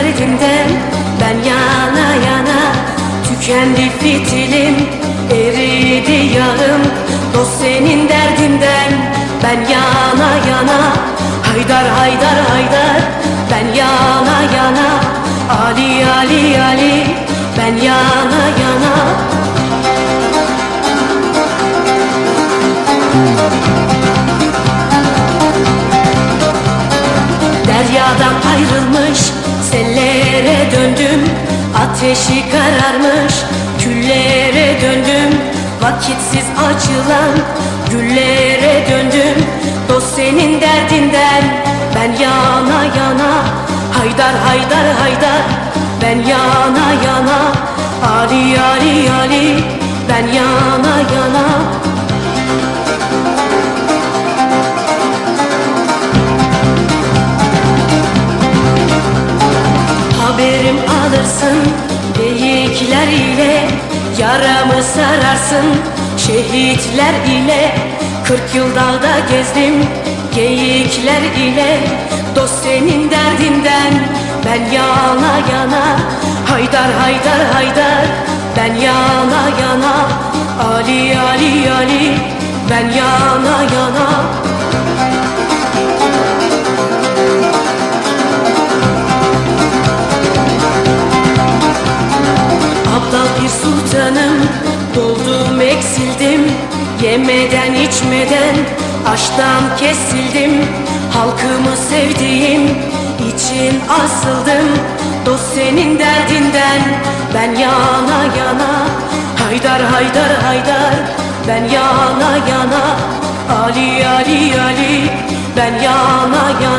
derdimden Ben yana yana tükendi fitilim Eridi yarım dost senin derdinden Ben yana yana haydar haydar haydar. Ben yana yana Ali Ali Ali Ben yana yana. Deryadan ayrılmış sellere döndüm. Ateşi kararmış küllere döndüm. Vakitsiz açılan güllere döndüm. Dost senin derdinden ben yana yana. Haydar haydar haydar ben yana yana. Ali Ali Ali ben yana yana alırsın beyikler ile Yaramı sararsın şehitler ile Kırk yıl dağda gezdim geyikler ile Dost senin derdinden ben yana yana Haydar haydar haydar ben yana yana Ali Ali Ali ben yana yana Doldum eksildim Yemeden içmeden Açtan kesildim. Halkımı sevdiğim için asıldım Dost senin derdinden. Ben yana yana Haydar haydar haydar Ben yana yana. Ali Ali Ali Ben yana yana